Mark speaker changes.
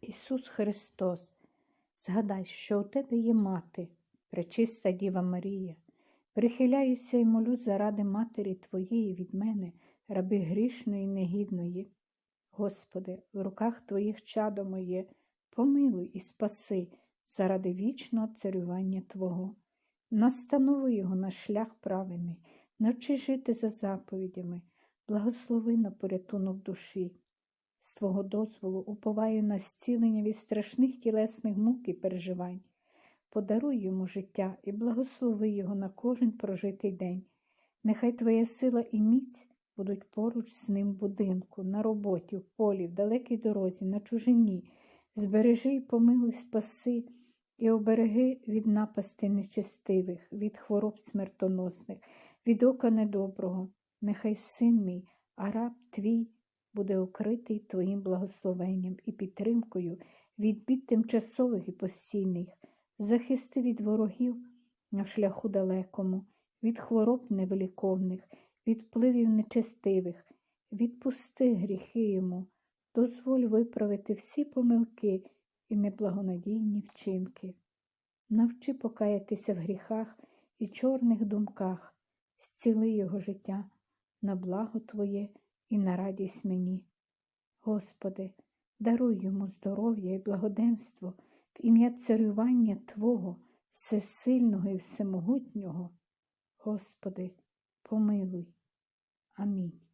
Speaker 1: Ісус Христос, згадай, що у тебе є мати, пречиста Діва Марія. Прихиляюся і молю заради Матері Твоєї від мене, раби грішної і негідної. Господи, в руках Твоїх чадо моє, помилуй і спаси заради вічного царювання Твого. Настанови його на шлях правильний, навчи жити за заповідями, благослови на порятунок душі. З Твого дозволу уповаю на зцілення від страшних тілесних мук і переживань. Подаруй йому життя і благослови його на кожен прожитий день. Нехай Твоя сила і міць будуть поруч з ним в будинку, на роботі, в полі, в далекій дорозі, на чужині. Збережи і помилуй, спаси і обереги від напасти нечестивих, від хвороб смертоносних, від ока недоброго. Нехай син мій, а раб твій буде укритий Твоїм благословенням і підтримкою від бід тимчасових і постійних, захисти від ворогів на шляху далекому, від хвороб невиліковних, від впливів нечестивих, відпусти гріхи йому, дозволь виправити всі помилки і неблагонадійні вчинки. Навчи покаятися в гріхах і чорних думках, зціли його життя на благо Твоє і на радість мені. Господи, даруй йому здоров'я і благоденство в ім'я царювання Твого, всесильного і всемогутнього. Господи, помилуй. Амінь.